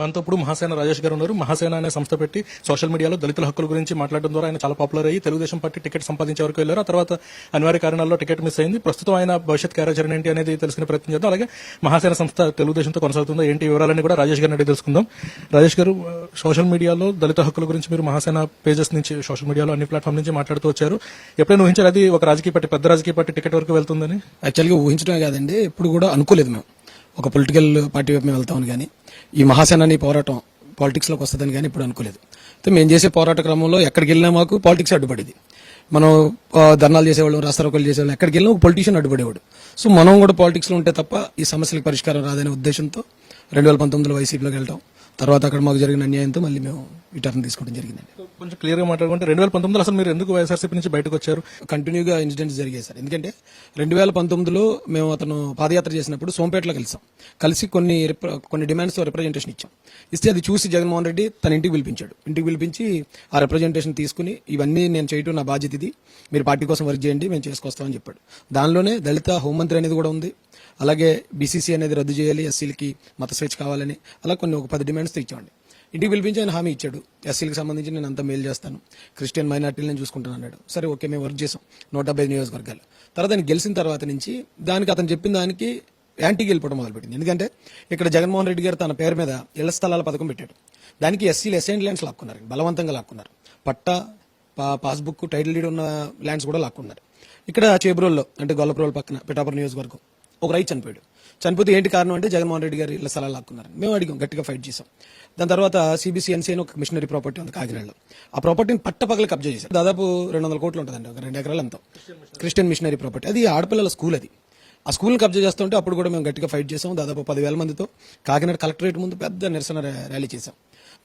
మనతో ఇప్పుడు మహాసేన రాజేష్ గారు ఉన్నారు. మహాసేన అనే సంస్థ పెట్టి సోషల్ మీడియాలో దళితుల హక్కుల గురించి మాట్లాడడం ద్వారా ఆయన చాలా పాపులర్ అయ్యి తెలుగుదేశం పార్టీ టికెట్ సంపాదించే వరకు వెళ్ళారు. ఆ తర్వాత అనివార్య కారణాల్లో టికెట్ మిస్ అయింది. ప్రస్తుతం ఆయన భవిష్యత్ కార్యాచరణ ఏంటి అనేది తెలుసుకునే ప్రయత్నం చేద్దాం. అలాగే మహాసేన సంస్థ తెలుగుదేశంతో కొనసాగుతుందో ఏంటి వివరాలని కూడా రాజేష్ గారిని అడిగి తెలుసుకుందాం. రాజేష్ గారు సోషల్ మీడియాలో దళిత హక్కుల గురించి మీరు మహాసేన పేజెస్ నుంచి సోషల్ మీడియాలో అన్ని ప్లాట్ఫామ్ నుంచి మాట్లాడుతూ వచ్చారు. ఎప్పుడైనా ఊహించారు అది ఒక రాజకీయ పార్టీ పెద్ద రాజకీయ పార్టీ టికెట్ వరకు వెళ్తుందని? యాక్చువల్గా ఊహించడమే కాదండి. ఎప్పుడు కూడా అనుకోలేదు మేము. ఒక పొలిటికల్ పార్టీ వైపు మేము వెళ్తామని కానీ ఈ మహాసేనాని పోరాటం పాలిటిక్స్లోకి వస్తుందని కానీ ఇప్పుడు అనుకోలేదు. అయితే మేము చేసే పోరాట క్రమంలో ఎక్కడికి వెళ్ళినా మాకు పాలిటిక్స్ అడ్డుపడేది. మనం ధర్నాలు చేసేవాళ్ళం రాస్తారోకలు చేసేవాళ్ళం ఎక్కడికి వెళ్ళినా ఒక పొలిటీషియన్ అడ్డుపడేవాడు. సో మనం కూడా పాలిటిక్స్లో ఉంటే తప్ప ఈ సమస్యలకు పరిష్కారం రాదనే ఉద్దేశంతో రెండు వేల పంతొమ్మిదిలో వైసీపీలోకి వెళ్ళటం తర్వాత అక్కడ మాకు జరిగిన అన్యాయంతో మళ్ళీ మేము ఈ టర్న్ తీసుకోవడం జరిగిందండి. కొంచెం క్లియర్గా మాట్లాడుకుంటే రెండు వేల పంతొమ్మిదిలో అసలు మీరు ఎందుకు వైఎస్ఆర్సీపీ నుంచి బయటకు వచ్చారు? కంటిన్యూగా ఇన్సిడెంట్స్ జరిగాయి సార్. ఎందుకంటే రెండు వేల పంతొమ్మిదిలో మేము అతను పాదయాత్ర చేసినప్పుడు సోంపేటలో కలిసాం. కలిసి కొన్ని కొన్ని డిమాండ్స్ రిప్రజెంటేషన్ ఇచ్చాం. ఇస్తే అది చూసి జగన్మోహన్ రెడ్డి తన ఇంటికి పిలిపించాడు. ఇంటికి పిలిపించి ఆ రిప్రజెంటేషన్ తీసుకుని ఇవన్నీ నేను చేయటం నా బాధ్యత ఇది. మీరు పార్టీ కోసం వర్క్ చేయండి మేము చేసుకొస్తామని చెప్పాడు. దానిలోనే దళిత హోంమంత్రి అనేది కూడా ఉంది. అలాగే బీసీసీ అనేది రద్దు చేయాలి ఎస్సీలకి మత స్వేచ్ఛ కావాలని. అలా కొన్ని ఒక పది డిమాండ్స్ తెచ్చామండి. ఇంటికి పిలిపించి ఆయన హామీ ఇచ్చాడు. ఎస్సీలకు సంబంధించి నేను అంతా మేలు చేస్తాను. క్రిస్టియన్ మైనార్టీలు నేను చూసుకుంటాను అన్నాడు. సరే ఓకే మేము వర్క్ చేసాం. నూట డెబ్బై ఐదు నియోజకవర్గాలు. తర్వాత ఆయన గెలిచిన తర్వాత నుంచి దానికి అతను చెప్పిన దానికి యాంటీకి వెళ్ళిపోవడం మొదలుపెట్టింది. ఎందుకంటే ఇక్కడ జగన్మోహన్ రెడ్డి గారు తన పేరు మీద ఇళ్ళ స్థలాల పథకం పెట్టాడు. దానికి ఎస్సీలు ఎస్ఐన్ ల్యాండ్స్ లాక్కున్నారు. బలవంతంగా లాక్కున్నారు. పట్టా పా- పాస్బుక్ టైటిల్ డీడ్ ఉన్న ల్యాండ్స్ కూడా లాక్కున్నారు. ఇక్కడ చేబ్రోల్లో అంటే గొల్లప్రోల్ పక్కన పిఠాపురం నియోజకవర్గం. ఒక రైతు చనిపోయాడు. చనిపోతే ఏంటి కారణం అంటే జగన్మోహన్ రెడ్డి గారు ఇలా స్థలాలు లాక్కున్నారు. మేము అడిగాం గట్టిగా ఫైట్ చేసాం దాని తర్వాత సిబిసిఎన్సీ అని ఒక మిషనరీ ప్రాపర్టీ ఉంది కాకినాడలో. ఆ ప్రాపర్టీని పట్టపగల కబ్జా చేశారు. దాదాపు రెండు వందల కోట్లు ఉంటుందండి ఒక రెండు ఎకరాలు అంతా. క్రిస్టియన్ మిషనరీ ప్రాపర్టీ అది ఆడపిల్లల స్కూల్ అది. ఆ స్కూల్ని కబ్జా చేస్తుంటే అప్పుడు కూడా మేము గట్టిగా ఫైట్ చేసాం దాదాపు పదివేల మందితో కాకినాడ కలెక్టరేట్ ముందు పెద్ద నిరసన ర్యాలీ చేశాం.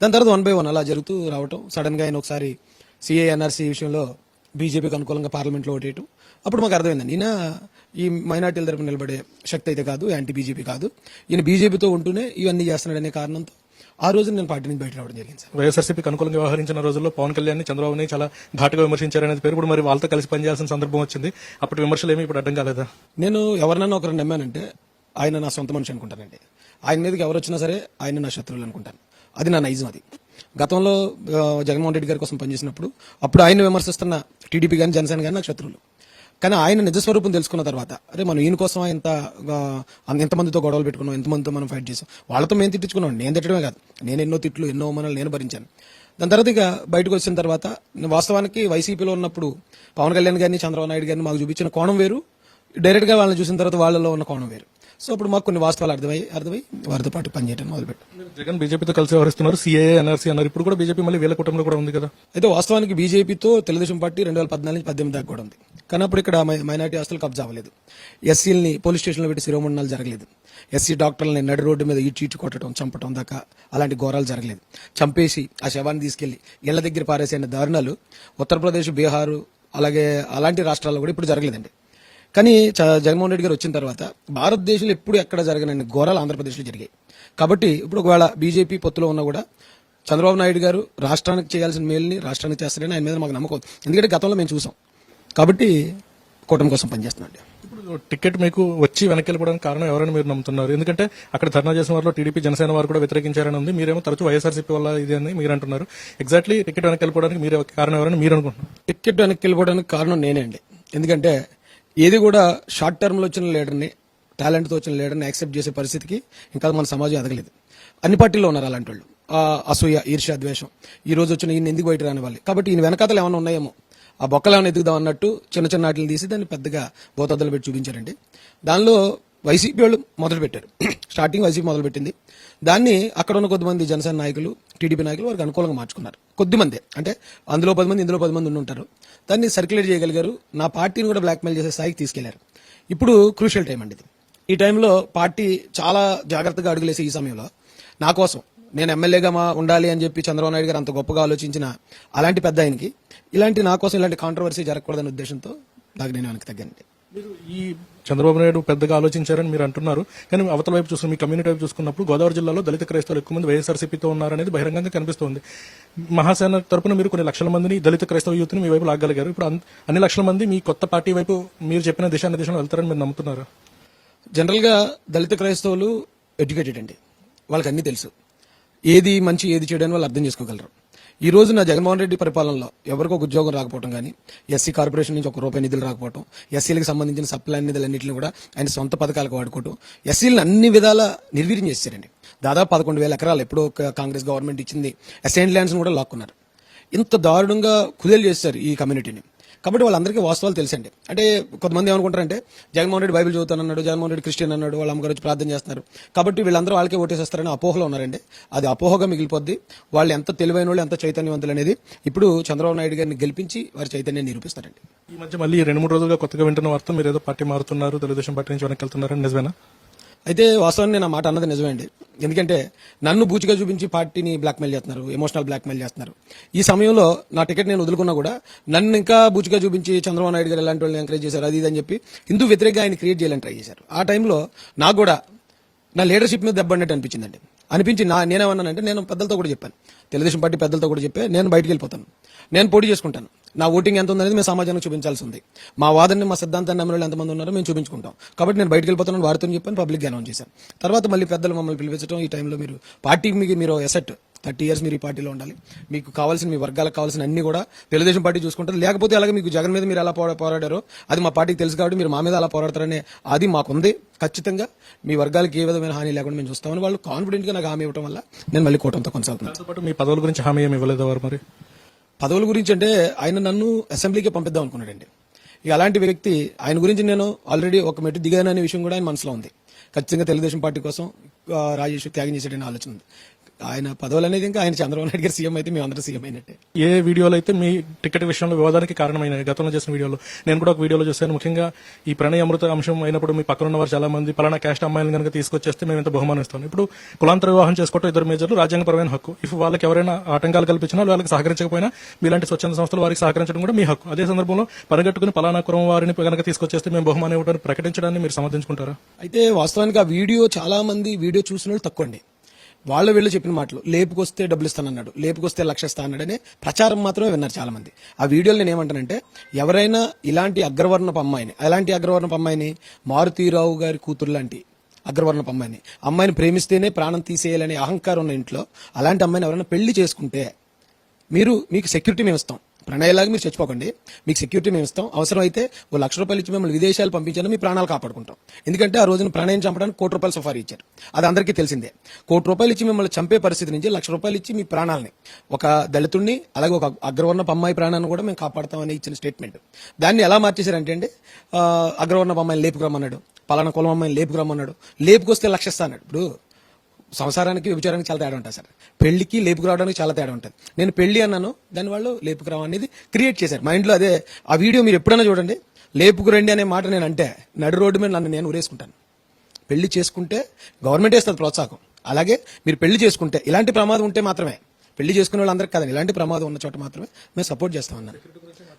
దాని తర్వాత వన్ బై వన్ అలా జరుగుతూ రావటం. సడన్గా ఆయన ఒకసారి సిఏఎన్ఆర్సీ విషయంలో బీజేపీకి అనుకూలంగా పార్లమెంట్లో ఓటేయటం. అప్పుడు మాకు అర్థమైందండి. ఈయన ఈ మైనార్టీల తరపున నిలబడే శక్తి అయితే కాదు యాంటీ బీజేపీ కాదు. ఈయన బీజేపీతో ఉంటూనే ఇవన్నీ చేస్తున్నాడనే కారణంతో ఆ రోజు నేను పార్టీ నుంచి బయట రావడం జరిగింది సార్. వైఎస్ఆర్సీపీకి అనుకూలంగా వ్యవహరించిన రోజుల్లో పవన్ కళ్యాణ్ చంద్రబాబుని చాలా ఘాటుగా విమర్శించారనేది పేరు ఇప్పుడు మరి వాళ్ళతో కలిసి పనిచేయాల్సిన సందర్భం వచ్చింది. అప్పటి విమర్శలు ఏమి ఇప్పుడు అడ్డం కాలేదా? నేను ఎవరినైనా ఒకరిని నమ్మానంటే ఆయన నా సొంత మనిషి అనుకుంటానండి. ఆయన మీదకి ఎవరు వచ్చినా సరే ఆయన నా శత్రువులు అనుకుంటాను. అది నా నైజం అది. గతంలో జగన్మోహన్ రెడ్డి గారి కోసం పనిచేసినప్పుడు అప్పుడు ఆయన విమర్శిస్తున్న టీడీపీ కానీ జనసేన కానీ నాకు శత్రువులు. కానీ ఆయన నిజస్వరూపం తెలుసుకున్న తర్వాత అరే మనం ఈయన కోసం ఎంత ఎంతమందితో గొడవలు పెట్టుకున్నాం ఎంతమందితో మనం ఫైట్ చేసాం. వాళ్ళతో మేము తిట్టించుకున్నాం. నేను తిట్టడమే కాదు. నేను ఎన్నో తిట్లు ఎన్నో మనల్ని నేను భరించాను. దాని తర్వాత ఇక బయటకు వచ్చిన తర్వాత వాస్తవానికి వైసీపీలో ఉన్నప్పుడు పవన్ కళ్యాణ్ గారిని చంద్రబాబు నాయుడు గారిని మాకు చూపించిన కోణం వేరు. డైరెక్ట్గా వాళ్ళని చూసిన తర్వాత వాళ్ళలో ఉన్న కోణం వేరు. సో అప్పుడు మాకు కొన్ని వాస్తవాలు అర్థమై అర్థమై వారితో పాటు పనిచేయడం మొదలుపెట్టాం. జగన్ బీజేపీతో కలిసి వ్యవహరిస్తున్నారు సీఏ ఎన్ఆర్సీ అన్నారు. ఇప్పుడు కూడా బీజేపీ మళ్ళీ వీళ్ళ కుటుంబంలో కూడా ఉంది కదా? అయితే వాస్తవానికి బీజేపీతో తెలుగుదేశం పార్టీ రెండు వేల పద్నాలుగు నుంచి పద్దెనిమిది దాకా కూడా ఉంది. కానీ అప్పుడు ఇక్కడ మైనార్టీ ఆస్తులు కబ్జా అవ్వలేదు. ఎస్సీలని పోలీస్ స్టేషన్లో పెట్టి శిరోమండనాలు జరగలేదు. ఎస్సీ డాక్టర్లని నడి రోడ్డు మీద ఈడ్చి ఈడ్చి కొట్టడం చంపడం దాకా అలాంటి ఘోరాలు జరగలేదు. చంపేసి ఆ శవాన్ని తీసుకెళ్ళి ఇళ్ళ దగ్గర పారేసే దారుణాలు ఉత్తరప్రదేశ్ బీహారు అలాగే అలాంటి రాష్ట్రాల్లో కూడా ఇప్పుడు జరగలేదండి. కానీ జగన్మోహన్ రెడ్డి గారు వచ్చిన తర్వాత భారతదేశంలో ఎప్పుడు ఎక్కడ జరగనన్ని ఘోరాలు ఆంధ్రప్రదేశ్లో జరిగాయి. కాబట్టి ఇప్పుడు ఒకవేళ బీజేపీ పొత్తులో ఉన్నా కూడా చంద్రబాబు నాయుడు గారు రాష్ట్రానికి చేయాల్సిన మేలుని రాష్ట్రానికి చేస్తారని ఆయన మీద మాకు నమ్మకం. ఎందుకంటే గతంలో మేము చూసాం. కాబట్టి కూటమి కోసం పనిచేస్తున్నాండి ఇప్పుడు టికెట్ మీకు వచ్చి వెనక్కి వెళ్ళిపోవడానికి కారణం ఎవరైనా మీరు నమ్ముతున్నారు? ఎందుకంటే అక్కడ ధర్నా చేసిన వారిలో టీడీపీ జనసేన వారు కూడా వ్యతిరేకించారని ఉంది. మీరేమో తరచూ వైఎస్ఆర్సీపీ వల్ల ఇది అని మీరు అంటున్నారు. ఎగ్జాక్ట్లీ టికెట్ వెనక్కి వెళ్ళిపోవడానికి మీరు కారణం ఎవరైనా మీరు అనుకుంటున్నారు? టికెట్ వెనక్కి వెళ్ళిపోవడానికి కారణం నేనే అండి. ఎందుకంటే ఏది కూడా షార్ట్ టర్మ్లో వచ్చిన లీడర్ని టాలెంట్తో వచ్చిన లీడర్ని యాక్సెప్ట్ చేసే పరిస్థితికి ఇంకా మన సమాజం ఎదగలేదు. అన్ని పార్టీల్లో ఉన్నారు అలాంటి వాళ్ళు. అసూయ ఈర్ష్య ద్వేషం. ఈ రోజు వచ్చిన ఈయన ఎందుకు బయట రాని వాళ్ళు కాబట్టి ఈయన వెనకాతలు ఏమైనా ఉన్నాయేమో? ఆ బొక్కలు ఏమైనా ఎదుగుదాం అన్నట్టు చిన్న చిన్న వాటిని తీసి దాన్ని పెద్దగా బోతద్దలు పెట్టి చూపించారండి. దానిలో వైసీపీ వాళ్ళు మొదలు పెట్టారు స్టార్టింగ్ వైసీపీ మొదలు పెట్టింది దాన్ని అక్కడ ఉన్న కొద్దిమంది జనసేన నాయకులు టీడీపీ నాయకులు వారికి అనుకూలంగా మార్చుకున్నారు. కొద్దిమంది. అంటే అందులో పది మంది ఇందులో పది మంది ఉండి ఉంటారు దాన్ని సర్క్యులేట్ చేయగలిగారు. నా పార్టీని కూడా బ్లాక్మెయిల్ చేసే స్థాయికి తీసుకెళ్ళారు. ఇప్పుడు క్రూషియల్ టైం అండి ఇది. ఈ టైంలో పార్టీ చాలా జాగ్రత్తగా అడుగులేసే ఈ సమయంలో నా కోసం నేను ఎమ్మెల్యేగా మా ఉండాలి అని చెప్పి చంద్రబాబు నాయుడు గారు అంత గొప్పగా ఆలోచించిన అలాంటి పెద్ద ఆయనకి ఇలాంటి నా కోసం ఇలాంటి కాంట్రవర్సీ జరగకూడదనే ఉద్దేశంతో నాకు నేను వెనక్కి తగ్గానండి. మీరు ఈ చంద్రబాబు నాయుడు పెద్దగా ఆలోచించారని మీరు అంటున్నారు. కానీ అవతల వైపు చూసుకుని మీ కమ్యూనిటీ వైపు చూసుకున్నప్పుడు గోదావరి జిల్లాలో దళిత క్రైస్తవులు ఎక్కువ మంది వైఎస్ఆర్సీపీతో ఉన్నారనేది బహిరంగంగా కనిపిస్తోంది. మహాసేన తరపున మీరు కొన్ని లక్షల మందిని దళిత క్రైస్తవ యూత్ని మీ వైపు లాగలిగారు. ఇప్పుడు అన్ని లక్షల మంది మీ కొత్త పార్టీ వైపు మీరు చెప్పిన దిశానిర్దేశంలో వెళ్తారని మీరు నమ్ముతున్నారు? జనరల్గా దళిత క్రైస్తవులు ఎడ్యుకేటెడ్ అండి. వాళ్ళకి అన్నీ తెలుసు. ఏది మంచి ఏది చేయడానికి వాళ్ళు అర్థం చేసుకోగలరు. ఈ రోజు నా జగన్మోహన్ రెడ్డి పరిపాలనలో ఎవరికో ఒక ఉద్యోగం రాకపోవడం కానీ ఎస్సీ కార్పొరేషన్ నుంచి ఒక రూపాయి నిధులు రాకపోవడం ఎస్సీలకు సంబంధించిన సప్లై నిధులన్నింటిని కూడా ఆయన సొంత పథకాలకు వాడుకోవడం ఎస్సీలను అన్ని విధాల నిర్వీర్యం చేశారండి. దాదాపు పదకొండు వేల ఎకరాలు ఎప్పుడో కాంగ్రెస్ గవర్నమెంట్ ఇచ్చింది అసైన్ ల్యాండ్స్ను కూడా లాక్కున్నారు. ఇంత దారుణంగా కుదేలు చేశారు ఈ కమ్యూనిటీని. కాబట్టి వాళ్ళందరికీ వాస్తవాలు తెలుసండి. అంటే కొంతమంది ఏమనుకుంటారంటే జగన్మోహన్ రెడ్డి బైబిల్ చదువుతానన్నాడు జగన్మోహన్ రెడ్డి క్రిస్టియన్ అన్నాడు వాళ్ళ అమ్మగారు ప్రార్థన చేస్తున్నారు. కాబట్టి వీళ్ళందరూ వాళ్ళకే ఓటేసేస్తారని అపోహలో ఉన్నారండి. అది అపోహగా మిగిలిపోద్ది. వాళ్ళు ఎంత తెలివైన వాళ్ళు ఎంత చైతన్యవంతులు అనేది ఇప్పుడు చంద్రబాబు నాయుడు గారిని గెలిపించి వారి చైతన్యాన్ని నిరూపిస్తారండి. ఈ మధ్య మళ్ళీ రెండు మూడు రోజులుగా కొత్తగా వింటున్న వార్త మీరు ఏదో పార్టీ మారుతున్నారు తెలుగుదేశం పార్టీ నుంచి వెనక్కి వెళ్తున్నారని నిజమేనా? అయితే వాస్తవాన్ని నేను ఆ మాట అన్నది నిజమే అండి ఎందుకంటే నన్ను బూచిగా చూపించి పార్టీని బ్లాక్మెయిల్ చేస్తున్నారు ఎమోషనల్ బ్లాక్మెయిల్ చేస్తున్నారు. ఈ సమయంలో నా టికెట్ నేను వదులుకున్నా కూడా నన్ను ఇంకా బూచిగా చూపించి చంద్రబాబు నాయుడు గారు ఎలాంటి వాళ్ళని ఎంకరేజ్ చేశారు అది ఇది అని చెప్పి హిందూ వ్యతిరేకంగా ఆయన క్రియేట్ చేయాలని ట్రై చేశారు. ఆ టైంలో నాకు కూడా నా లీడర్షిప్ మీద దెబ్బన్నట్టు అనిపించిందండి. అనిపించి నా నేనేమన్నానంటే నేను పెద్దలతో కూడా చెప్పాను. తెలుగుదేశం పార్టీ పెద్దలతో కూడా చెప్పే నేను బయటికి వెళ్ళిపోతాను. నేను పోటీ చేసుకుంటాను. నా ఓటింగ్ ఎంత ఉందనేది మేము సమాజానికి చూపించాల్సి ఉంది మా వాదనని మా సిద్ధాంతాన్ని నమ్మిన ఎంతమంది ఉన్నారో మేము చూపించుకుంటాం. కాబట్టి నేను బయటకు వెళ్ళిపోతాను వారితో చెప్పాను పబ్లిక్ అనౌన్స్ చేశాను. తర్వాత మళ్ళీ పెద్దలు మమ్మల్ని పిలిపించడం ఈ టైంలో మీరు పార్టీకి మీకు మీరు ఎసెట్ థర్టీ ఇయర్స్ మీరు ఈ పార్టీలో ఉండాలి. మీకు కావాల్సిన మీ వర్గాలకు కావాల్సిన అన్ని కూడా తెలుగుదేశం పార్టీ చూసుకుంటారు. లేకపోతే అలాగే మీకు జగన్ మీద మీరు ఎలా పోరాడారో అది మా పార్టీకి తెలుసు కాబట్టి మీరు మా మీద అలా పోరాడతారనే అది మాకుంది. ఖచ్చితంగా మీ వర్గాలకు ఏ విధమైన హాని లేకుండా మేము చూస్తామని వాళ్ళు కాన్ఫిడెంట్గా నాకు హామీ ఇవ్వడం వల్ల నేను మళ్ళీ కూటమితో కొనసాగుతున్నాను. మీ పదవుల గురించి హామీ ఏమి ఇవ్వలేదు వారు మరి? పదవుల గురించి అంటే ఆయన నన్ను అసెంబ్లీకి పంపిద్దాం అనుకున్నాడండి. ఇక అలాంటి వ్యక్తి ఆయన గురించి నేను ఆల్రెడీ ఒక మెట్టు దిగాననే విషయం కూడా ఆయన మనసులో ఉంది. ఖచ్చితంగా తెలుగుదేశం పార్టీ కోసం రాజేష్ త్యాగం చేసేటనే ఆలోచన ఉంది. ఆయన పదవులు అనేది ఇంకా ఆయన చంద్రబాబు నాయుడు గారు సీఎం అయితే మేము అందరూ సీఎం అయినట్టే. ఏ వీడియోలో అయితే మీ టికెట్ విషయంలో వివాదానికి కారణమైన గతంలో చేసిన వీడియోలో. నేను కూడా ఒక వీడియోలో చూశాను. ముఖ్యంగా ఈ ప్రణయ అమృత అంశం అయినప్పుడు మీ పక్కన ఉన్న వారు చాలా మంది పలానా క్యాస్ట్ అమ్మాయిలను కనుక తీసుకొచ్చేస్తే మేము ఇంత బహుమానిస్తాం. ఇప్పుడు కులాంతర వివాహం చేసుకోవడం ఇద్దరు మేజర్లు రాజ్యాంగపరమైన హక్కు. ఇఫ్ వాళ్ళకి ఎవరైనా ఆటంకాలు కల్పించినా వాళ్ళకి సహకరించకపోయినా మీలాంటి స్వచ్ఛంద సంస్థలు వారికి సహకరించడం కూడా మీ హక్కు. అదే సందర్భంలో పరిగెట్టుకుని పలానా కులం వారిని కనుక తీసుకొచ్చేస్తే మేము బహుమానం ఇవ్వడానికి ప్రకటించడాన్ని మీరు సమర్థించుకుంటారా? అయితే వాస్తవానికి ఆ వీడియో చాలా మంది వీడియో చూసిన వాళ్ళు తక్కువ అండి వాళ్ళ వీళ్ళు చెప్పిన మాటలు లేపుకొస్తే డబ్బులు ఇస్తానన్నాడు లేపుకొస్తే లక్ష ఇస్తా అన్నాడనే ప్రచారం మాత్రమే విన్నారు చాలా మంది ఆ వీడియోలు నేను ఏమంటానంటే ఎవరైనా ఇలాంటి అగ్రవర్ణపు అమ్మాయిని అలాంటి అగ్రవర్ణపు అమ్మాయిని మారుతీరావు గారి కూతురు లాంటి అగ్రవర్ణపు అమ్మాయిని అమ్మాయిని ప్రేమిస్తేనే ప్రాణం తీసేయాలనే అహంకారం ఉన్న ఇంట్లో అలాంటి అమ్మాయిని ఎవరైనా పెళ్ళి చేసుకుంటే మీరు మీకు సెక్యూరిటీ మేము ఇస్తాం ప్రణయలాగా మీరు చచ్చిపోకండి. మీకు సెక్యూరిటీ మేము ఇస్తాం. అవసరం అయితే ఓ లక్ష రూపాయలు ఇచ్చి మిమ్మల్ని విదేశాలు పంపించాలని మీ ప్రాణాలు కాపాడుకుంటాం. ఎందుకంటే ఆ రోజున ప్రణయం చంపడానికి కోటి రూపాయలు సఫారీ ఇచ్చారు. అది అందరికీ తెలిసిందే. కోటి రూపాయలు ఇచ్చి మిమ్మల్ని చంపే పరిస్థితి నుంచి లక్ష రూపాయలు ఇచ్చి మీ ప్రాణాలని. ఒక దళితుడిని అలాగే ఒక అగ్రవర్ణ అమ్మాయి ప్రాణాన్ని కూడా మేము కాపాడతామని ఇచ్చిన స్టేట్మెంట్ దాన్ని ఎలా మార్చేశారంటే అండి అగ్రవర్ణ అగ్రవర్ణపు అమ్మాయిని లేపుకురమ్మన్నాడు. పలానా కులం అమ్మాయిని లేపుకురమ్మన్నాడు. లేపుకొస్తే లక్షిస్తా అన్నాడు. ఇప్పుడు సంసారానికి విచారానికి చాలా తేడా ఉంటుంది సార్. పెళ్ళికి లేపుకు రావడానికి చాలా తేడా ఉంటుంది. నేను పెళ్ళి అన్నాను దాని వాళ్ళు లేపుకురావు అనేది క్రియేట్ చేశారు. మా ఇంట్లో అదే ఆ వీడియో మీరు ఎప్పుడైనా చూడండి. లేపుకు రండి అనే మాట నేను అంటే నడు రోడ్డు మీద నన్ను నేను ఉరేసుకుంటాను పెళ్ళి చేసుకుంటే గవర్నమెంట్ వేస్తుంది ప్రోత్సాహం. అలాగే మీరు పెళ్ళి చేసుకుంటే ఇలాంటి ప్రమాదం ఉంటే మాత్రమే. పెళ్ళి చేసుకునే వాళ్ళందరికీ కాదండి. ఇలాంటి ప్రమాదం ఉన్న చోట మాత్రమే మేము సపోర్ట్ చేస్తాం అన్నారు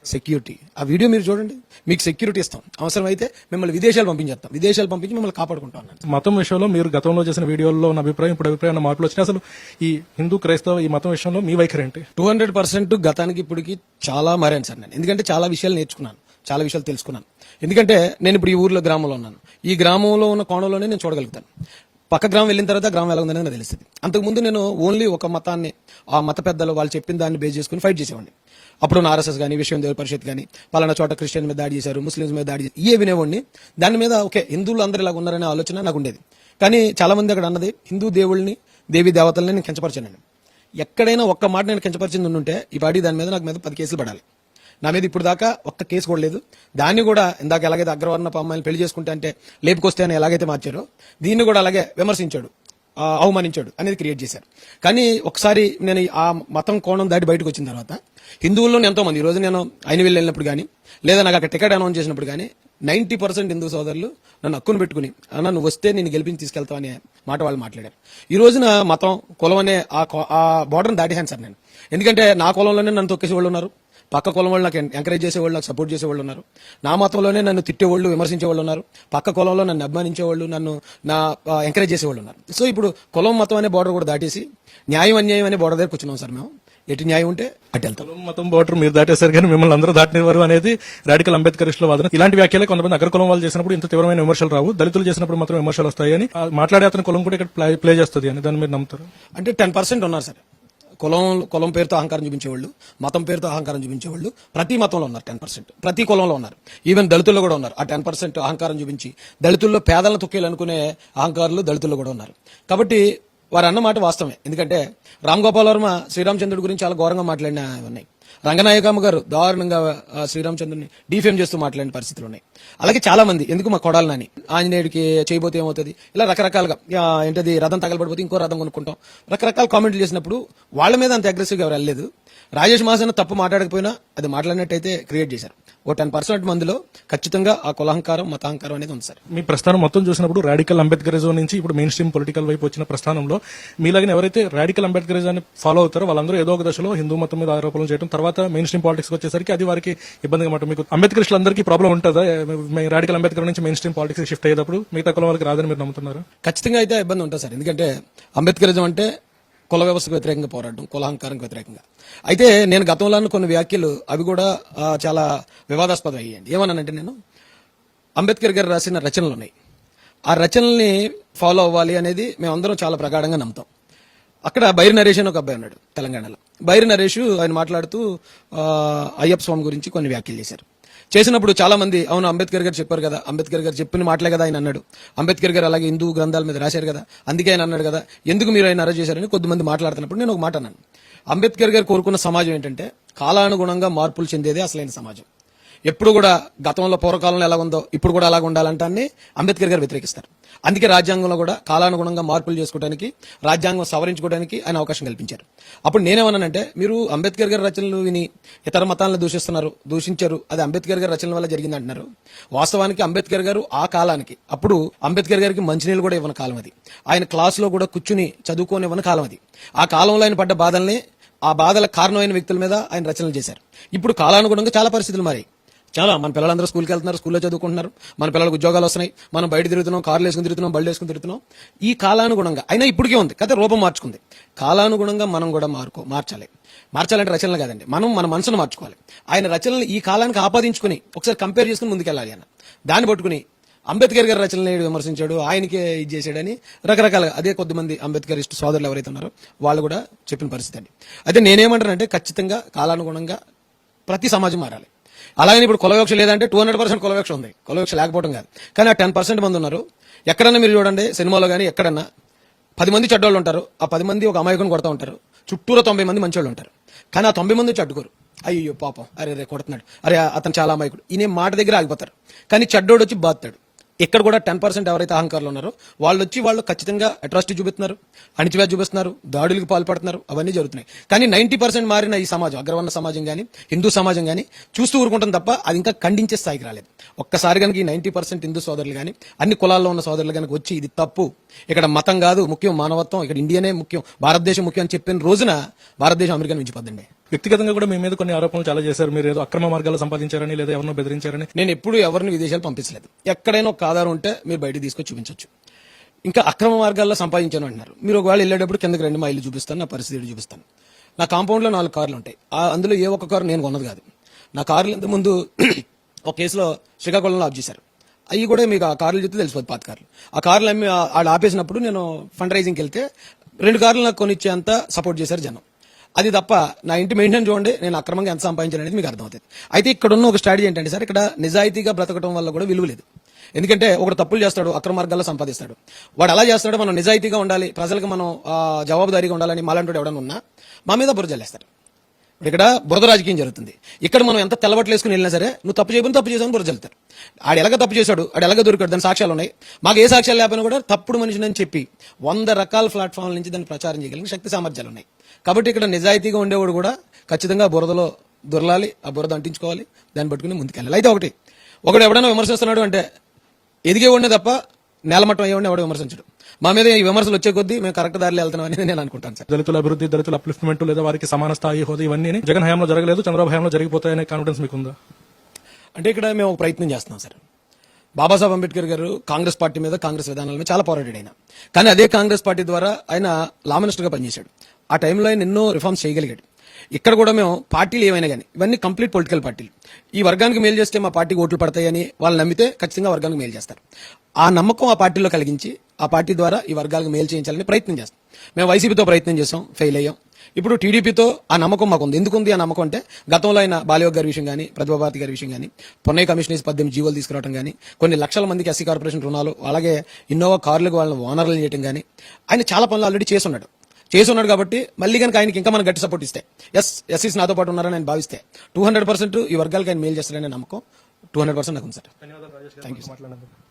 సెక్యూరిటీ ఆ వీడియో మీరు చూడండి. మీకు సెక్యూరిటీ ఇస్తాం. అవసరం అయితే మిమ్మల్ని విదేశాలు పంపించేస్తాం. విదేశాలు పంపించి మిమ్మల్ని కాపాడుకుంటాం అన్నారు మతం విషయంలో మీరు గతంలో చేసిన వీడియోల్లో ఉన్న అభిప్రాయం ఇప్పుడు అభిప్రాయం మార్పులు వచ్చినాయి. అసలు ఈ హిందూ క్రైస్తవ ఈ మతం విషయంలో మీ వైఖరి ఏంటి? టూ హండ్రెడ్ పర్సెంట్ గతానికి ఇప్పటికి చాలా మారాను సార్ నేను. ఎందుకంటే చాలా విషయాలు నేర్చుకున్నాను. చాలా విషయాలు తెలుసుకున్నాను. ఎందుకంటే నేను ఇప్పుడు ఈ ఊర్లో గ్రామంలో ఉన్నాను. ఈ గ్రామంలో ఉన్న కోణంలోనే నేను చూడగలుగుతాను. పక్క గ్రామం వెళ్ళిన తర్వాత గ్రామం ఎలా ఉందనేది నాకు తెలుస్తుంది. అంతకుముందు నేను ఓన్లీ ఒక మతాన్ని ఆ మత పెద్దలు వాళ్ళు చెప్పిన దాన్ని బేస్ చేసుకుని ఫైట్ చేసేవాడిని. అప్పుడు ఆర్ఎస్ఎస్ కానీ విశ్వ దేవ పరిషత్ కానీ పలానా చోట క్రిస్టియన్ మీద దాడి చేశారు ముస్లిమ్స్ మీద దాడి చేశారు ఇవే వినేవాడిని. దాని మీద ఓకే హిందువులు అందరూ ఇలా ఉన్నారనే ఆలోచన నాకు ఉండేది. కానీ చాలా మంది అక్కడ అన్నది హిందూ దేవుళ్ళని దేవి దేవతల్ని నేను కించపరిచానండి. ఎక్కడైనా ఒక్క మాట నేను కించపరిచింది ఉంటే ఈ పాటి దాని మీద నాకు మీద పది కేసులు పడాలి. నా మీద ఇప్పుడు దాకా ఒక్క కేసు కూడా లేదు. దాన్ని కూడా ఇందాక ఎలాగైతే అగ్రవర్ణ అమ్మాయిని పెళ్ళి చేసుకుంటే అంటే లేపుకొస్తే అని ఎలాగైతే మార్చారో దీన్ని కూడా అలాగే విమర్శించాడు అవమానించాడు అనేది క్రియేట్ చేశారు. కానీ ఒకసారి నేను ఆ మతం కోణం దాటి బయటకు వచ్చిన తర్వాత హిందువుల్లో ఎంతో మంది ఈ రోజు నేను అయినవెల్లి వెళ్ళినప్పుడు కానీ లేదా నాకు అక్కడ టికెట్ అనౌన్స్ చేసినప్పుడు కానీ నైన్టీ పర్సెంట్ హిందూ సోదరులు నన్ను హక్కును పెట్టుకుని అన్న నువ్వు వస్తే నేను గెలిపించి తీసుకెళ్తావు అనే మాట వాళ్ళు మాట్లాడారు. ఈ రోజున మతం కులం అనే ఆ బోర్డర్ని దాటిహాను సార్ నేను. ఎందుకంటే నా కులంలోనే నన్ను తొక్కేసి వాళ్ళు ఉన్నారు. పక్క కులం వాళ్ళు నాకు ఎంకరేజ్ చేసేవాళ్ళు నాకు సపోర్ట్ చేసేవాళ్ళు ఉన్నారు. నా మతంలోనే నన్ను తిట్టేవాళ్ళు విమర్శించేవాళ్ళు ఉన్నారు. పక్క కులంలో నన్ను అభిమానించేవాళ్ళు నన్ను నా ఎంకరేజ్ చేసేవాళ్ళు ఉన్నారు. సో ఇప్పుడు కులం మతం అనే బార్డర్ కూడా దాటేసి న్యాయం అన్యాయం అనే బార్డర్ దగ్గరకు వచ్చినాం సార్ మేము. ఎటు న్యాయం ఉంటే అటు వెళ్తాం. కులం మతం బోర్డర్ మీరు దాటేశారు కానీ మిమ్మల్ని అందరూ దాటినవారు అనేది రాడికల్ అంబేద్కరిస్టుల వాదన. ఇలాంటి వ్యాఖ్యలే కొంతమంది అగ్ర కులం వాళ్ళు చేసినప్పుడు ఇంత తీవ్రమైన విమర్శలు రావు. దళితులు చేసినప్పుడు మాత్రం విమర్శలు వస్తాయి అని మాట్లాడే అతని కులం కూడా ఇక్కడ ప్లే- ప్లే చేస్తుంది అని దాన్ని మీరు నమ్ముతారు? అంటే టెన్ పర్సెంట్ ఉన్నారు సార్. కులం కులం పేరుతో అహంకారం చూపించేవాళ్ళు మతం పేరుతో అహంకారం చూపించేవాళ్ళు ప్రతి మతంలో ఉన్నారు టెన్ పర్సెంట్ ప్రతి కులంలో ఉన్నారు. ఈవెన్ దళితుల్లో కూడా ఉన్నారు. ఆ టెన్ పర్సెంట్ అహంకారం చూపించి దళితుల్లో పేదలను తొక్కేయాలనుకునే అహంకారులు దళితుల్లో కూడా ఉన్నారు. కాబట్టి వారు అన్నమాట వాస్తవమే. ఎందుకంటే రామ్ గోపాల్ వర్మ శ్రీరామచంద్రుడి గురించి చాలా ఘోరంగా మాట్లాడిన ఉన్నాయి రంగనాయకమ్మ గారు దారుణంగా శ్రీరామచంద్రుని డిఫేమ్ చేస్తూ మాట్లాడిన పరిస్థితులు ఉన్నాయి అలాగే చాలా మంది ఎందుకు మా కొడాలి నాని? ఆంజనేయుడికి చేయబోతే ఏమవుతుంది? ఇలా రకరకాలుగా ఏంటది రథం తగలబడిపోతే ఇంకో రథం కొనుక్కుంటాం. రకరకాల కామెంట్లు చేసినప్పుడు వాళ్ళ మీద అంత అగ్రెసివ్గా ఎవరు వెళ్ళలేదు. రాజేష్ మాసన్ తప్పు మాట్లాడకపోయినా అది మాట్లాడినట్టయితే క్రియేట్ చేశారు. ఓ టెన్ పర్సెంట్ మందిలో ఖచ్చితంగా ఆ కులహంకారం మతాహంకారం అనేది ఉంది సార్. మీ ప్రస్థానం మొత్తం చూసినప్పుడు రాడికల్ అంబేద్కరిజం నుంచి ఇప్పుడు మెయిన్ స్ట్రీమ్ పొలిటికల్ వైపు వచ్చిన ప్రస్థానంలో మీలాగిన ఎవరైతే రాడికల్ అంబేద్కరిజాన్ని ఫాలో అవుతారో వాళ్ళందరూ ఏదో ఒక దశలో హిందూ మతం మీద ఆరోపణలు చేయడం తర్వాత మెయిన్ స్ట్రీమ్ పాలిటిక్స్ వచ్చేసరికి అది వారికి ఇబ్బందిగా మాట మీకు అంబేద్కరిస్టులందరికీ ప్రాబ్లం ఉంటుందా? రాడికల్ అంబేద్కర్ నుంచి మెయిన్ స్ట్రీమ్ పాలిటిక్స్ షిఫ్ట్ అయ్యేటప్పుడు మిగతా కులం వాళ్ళకి రాదని మీరు నమ్ముతున్నారు? ఖచ్చితంగా అయితే ఇబ్బంది ఉంటుంది సార్. ఎందుకంటే అంబేద్కరిజం అంటే కుల వ్యవస్థకు వ్యతిరేకంగా పోరాడడం కులహంకారంకి వ్యతిరేకంగా. అయితే నేను గతంలోని కొన్ని వ్యాఖ్యలు అవి కూడా చాలా వివాదాస్పదం అయ్యాయండి. ఏమన్నానంటే నేను అంబేద్కర్ గారు రాసిన రచనలు ఉన్నాయి. ఆ రచనల్ని ఫాలో అవ్వాలి అనేది మేమందరం చాలా ప్రగాఢంగా నమ్ముతాం. అక్కడ బైరి నరేష్ అని ఒక అబ్బాయి ఉన్నాడు తెలంగాణలో. బైరి నరేష్ ఆయన మాట్లాడుతూ అయ్యప్ప స్వామి గురించి కొన్ని వ్యాఖ్యలు చేశారు. చేసినప్పుడు చాలా మంది అవును అంబేద్కర్ గారు చెప్పారు కదా అంబేద్కర్ గారు చెప్పిన మాటలే కదా ఆయన అన్నాడు. అంబేద్కర్ గారు అలాగే హిందూ గ్రంథాల మీద రాశారు కదా అందుకే ఆయన అన్నాడు కదా ఎందుకు మీరు ఆయన అరెస్ట్ చేశారని కొద్దిమంది మాట్లాడుతున్నప్పుడు నేను ఒక మాట అన్నాను. అంబేద్కర్ గారు కోరుకున్న సమాజం ఏంటంటే కాలానుగుణంగా మార్పులు చెందేదే అసలైన సమాజం. ఎప్పుడు కూడా గతంలో పూర్వకాలంలో ఎలా ఉందో ఇప్పుడు కూడా అలాగ ఉండాలంటాన్ని అంబేద్కర్ గారు వ్యతిరేకిస్తారు. అందుకే రాజ్యాంగంలో కూడా కాలానుగుణంగా మార్పులు చేసుకోవడానికి రాజ్యాంగం సవరించుకోవడానికి ఆయన అవకాశం కల్పించారు. అప్పుడు నేనేమన్నానంటే మీరు అంబేద్కర్ గారి రచనలు విని ఇతర మతాలను దూషిస్తున్నారు దూషించారు అది అంబేద్కర్ గారి రచనల వల్ల జరిగింది అంటున్నారు. వాస్తవానికి అంబేద్కర్ గారు ఆ కాలానికి అప్పుడు అంబేద్కర్ గారికి మంచినీళ్ళు కూడా ఇవ్వని కాలం అది. ఆయన క్లాసులో కూడా కూర్చుని చదువుకోనివ్వని కాలం అది. ఆ కాలంలో ఆయన పడ్డ బాధల్ని ఆ బాధల కారణమైన వ్యక్తుల మీద ఆయన రచనలు చేశారు. ఇప్పుడు కాలానుగుణంగా చాలా పరిస్థితులు మారాయి. చాలా మన పిల్లలందరూ స్కూల్కి వెళ్తున్నారు స్కూల్లో చదువుకుంటున్నారు మన పిల్లలకు ఉద్యోగాలు వస్తున్నాయి మనం బయట తిరుగుతున్నాం కార్లు వేసుకుని తిరుగుతున్నాం బళ్ళు వేసుకుని తిరుగుతున్నాం. ఈ కాలానుగుణంగా అయినా ఇప్పటికే ఉంది కథ రూపం మార్చుకుంది. కాలానుగుణంగా మనం కూడా మార్కో మార్చాలి. మార్చాలంటే రచనలు కాదండి మనం మన మనసును మార్చుకోవాలి. ఆయన రచనలు ఈ కాలానికి ఆపాదించుకుని ఒకసారి కంపేర్ చేసుకుని ముందుకెళ్ళాలి ఆయన. దాన్ని పట్టుకుని అంబేద్కర్ గారి రచనలు విమర్శించాడు ఆయనకే ఇది చేశాడని రకరకాల అదే కొద్దిమంది అంబేద్కర్ ఇష్ట సోదరులు ఎవరైతే ఉన్నారో వాళ్ళు కూడా చెప్పిన పరిస్థితి అండి. అయితే నేనేమంటానంటే ఖచ్చితంగా కాలానుగుణంగా ప్రతి సమాజం మారాలి. అలాగే ఇప్పుడు కులవివక్ష లేదంటే టూ హండ్రెడ్ పర్సెంట్ కులవివక్ష ఉంది. కులవివక్ష లేకపోవడం కాదు. కానీ ఆ టెన్ పర్సెంట్ మంది ఉన్నారు. ఎక్కడన్నా మీరు చూడండి సినిమాలో కానీ ఎక్కడన్నా పది మంది చెడ్డోళ్ళు ఉంటారు. ఆ పది మంది ఒక అమాయకుని కొడతా ఉంటారు. చుట్టూరా తొంభై మంది మంచోళ్ళు ఉంటారు. కానీ ఆ తొంభై మంది వచ్చి అడ్డుకోరు అయ్యో పాపం. అరే రే కొడుతున్నాడు. అరే అతను చాలా అమాయకుడు. ఈయన మాట దగ్గర ఆగిపోతారు. కానీ చెడ్డోడు వచ్చి బాస్తాడు ఇక్కడ కూడా టెన్ పర్సెంట్ ఎవరైతే అహంకారులు ఉన్నారో వాళ్ళు వచ్చి వాళ్ళు ఖచ్చితంగా అట్రాసిటీ చూపిస్తున్నారు అణిచివేత చూపిస్తున్నారు దాడులకు పాల్పడుతున్నారు అవన్నీ జరుగుతున్నాయి. కానీ నైన్టీ పర్సెంట్ మారిన ఈ సమాజం అగ్రవర్ణ సమాజం కానీ హిందూ సమాజం కానీ చూస్తూ ఊరుకుంటుంది తప్ప అది ఇంకా ఖండించే స్థాయికి రాలేదు. ఒక్కసారి కనుక ఈ నైన్టీ పర్సెంట్ హిందూ సోదరులు కానీ అన్ని కులాల్లో ఉన్న సోదరులు కనుక వచ్చి ఇది తప్పు. ఇక్కడ మతం కాదు ముఖ్యం మానవత్వం ఇక్కడ ఇండియానే ముఖ్యం భారతదేశం ముఖ్యం అని చెప్పిన రోజున భారతదేశం అమెరికాను మించిపోద్దండి వ్యక్తిగతంగా కూడా మీ మీద కొన్ని ఆరోపణలు చాలా చేశారు. మీరు ఏదో అక్రమ మార్గాలు సంపాదించారని లేదా ఎవరినో బెదిరించారని? నేను ఎప్పుడు ఎవరిని విదేశాలు పంపించలేదు. ఎక్కడైనా ఒక ఆధారం ఉంటే మీరు బయట తీసుకొచ్చి చూపించవచ్చు ఇంకా అక్రమ మార్గాల్లో సంపాదించాను అంటున్నారు. మీరు ఒకవేళ వెళ్ళేటప్పుడు కిందకి రెండు మా ఇల్లు చూపిస్తాను నా పరిస్థితి చూపిస్తాను. నా కాంపౌండ్లో నాలుగు కార్లు ఉంటాయి. ఆ అందులో ఏ ఒక్క కారు నేను కొన్నది కాదు. నా కార్లు ఇంత ముందు ఒక కేసులో శ్రీకాకుళంలో ఆఫ్ చేశారు. అవి కూడా మీకు ఆ కార్లు చూస్తే తెలిసిపోతుంది పాత కార్లు. ఆ కార్లు అమ్మి ఆడ వాళ్ళు ఆపేసినప్పుడు నేను ఫండ్ రైజింగ్కి వెళ్తే రెండు కార్లు నాకు కొనిచ్చేంత సపోర్ట్ చేశారు జనం. అది తప్ప నా ఇంటి మెయింటైన్ చూడండి నేను అక్రమంగా ఎంత సంపాదించాను అనేది మీకు అర్థమవుతుంది. అయితే ఇక్కడ ఉన్న ఒక స్ట్రాటజీ ఏంటంటే సార్ ఇక్కడ నిజాయితీగా బ్రతకడం వల్ల కూడా విలువ లేదు. ఎందుకంటే ఒకడు తప్పులు చేస్తాడు అక్రమ మార్గాల్లో సంపాదిస్తాడు. వాడు అలా చేస్తాడు మనం నిజాయితీగా ఉండాలి ప్రజలకు మనం జవాబుదారీగా ఉండాలని మాలాంటి ఎవడన్నా ఉన్నా మా మీద బురజల్లేస్తాడు ఇప్పుడు ఇక్కడ బురద రాజకీయం జరుగుతుంది. ఇక్కడ మనం ఎంత తెల్లబట్లు వేసుకుని వెళ్ళినా సరే నువ్వు తప్పు చేయబోని తప్పు చేసావు బురద జల్లుతారు. ఆడు ఎలాగ తప్పు చేశాడు ఆడు ఎలాగ దొరికాడు దాని సాక్ష్యాలు ఉన్నాయి. మాకు ఏ సాక్ష్యాలు లేకపోయినా కూడా తప్పుడు మనిషిని అని చెప్పి వంద రకాల ప్లాట్ఫామ్ల నుంచి దాన్ని ప్రచారం చేయగలిగిన శక్తి సామర్థ్యాలు ఉన్నాయి. కాబట్టి ఇక్కడ నిజాయితీగా ఉండేవాడు కూడా ఖచ్చితంగా బురదలో దొరలాలి ఆ బురద అంటించుకోవాలి దాన్ని పట్టుకుని ముందుకెళ్ళాలి. అయితే ఒకటి ఒకడు ఎవడైనా విమర్శిస్తున్నాడు అంటే ఎదిగేవాడినే తప్ప నేలమట్టం అయ్యేవాడిని ఎవడో విమర్శించడు. మా మీద ఈ విమర్శలు వచ్చే కొద్దీ మేము కరెక్ట్ దారిలో వెళ్తున్నాం నేను అనుకుంటాను సార్. దళితుల అభివృద్ధి దళితుల అప్లిఫ్ట్మెంట్ లేదా వారికి సమాన స్థాయి హోదా ఇవన్నీ జగన్ హయాంలో జరగలేదు చంద్రబాబు హయాంలో జరిగిపోతాయనే కాన్ఫిడెన్స్ మీకుందా అంటే ఇక్కడ మేము ఒక ప్రయత్నం చేస్తున్నాం సార్. బాబాసాహెబ్ అంబేద్కర్ గారు కాంగ్రెస్ పార్టీ మీద కాంగ్రెస్ విధానాల మీద చాలా పోరాడాడు ఆయన. కానీ అదే కాంగ్రెస్ పార్టీ ద్వారా ఆయన లా మినిస్టర్గా పనిచేశాడు. ఆ టైంలో ఆయన ఎన్నో రిఫార్మ్స్ చేయగలిగాడు. ఇక్కడ కూడా మేము పార్టీలు ఏమైనా కానీ ఇవన్నీ కంప్లీట్ పొలిటికల్ పార్టీలు. ఈ వర్గానికి మేలు చేస్తే మా పార్టీకి ఓట్లు పడతాయని వాళ్ళు నమ్మితే ఖచ్చితంగా వర్గానికి మేలు చేస్తారు. ఆ నమ్మకం ఆ పార్టీలో కలిగించి ఆ పార్టీ ద్వారా ఈ వర్గాలకు మేలు చేయించాలని ప్రయత్నం చేస్తాం. మేము వైసీపీతో ప్రయత్నం చేసాం ఫెయిల్ అయ్యాం. ఇప్పుడు టీడీపీతో ఆ నమ్మకం మాకు ఉంది ఆ నమ్మకం అంటే గతంలో ఆయన బాలయోగ్ గారి విషయం కానీ ప్రతిభాభారతి గారి విషయం కానీ పొన్నయ్య కమిషనర్స్ పద్దెనిమిది జీవోలు తీసుకురావడం కానీ కొన్ని లక్షల మందికి ఎస్సీ కార్పొరేషన్ రుణాలు అలాగే ఇన్నోవా కార్లకు వాళ్ళని ఓనర్లు చేయడం కానీ ఆయన చాలా పనులు ఆల్రెడీ చేస్తున్నాడు చేసి ఉన్నాడు కాబట్టి మళ్ళీ కనుక ఆయనకి ఇంకా మనం గట్టి సపోర్ట్ ఇస్తే. ఎస్ ఎస్సీస్ నాతో పాటు ఉన్నారని నేను భావిస్తే. టూ హండ్రెడ్ పర్సెంట్ ఈ వర్గాలకు ఆయన మేలు చేస్తారనే నమ్మకం. టూ హండ్రెడ్ పర్సెంట్ నాకు ఉంది సార్ ధన్యవాదాలు రాజేష్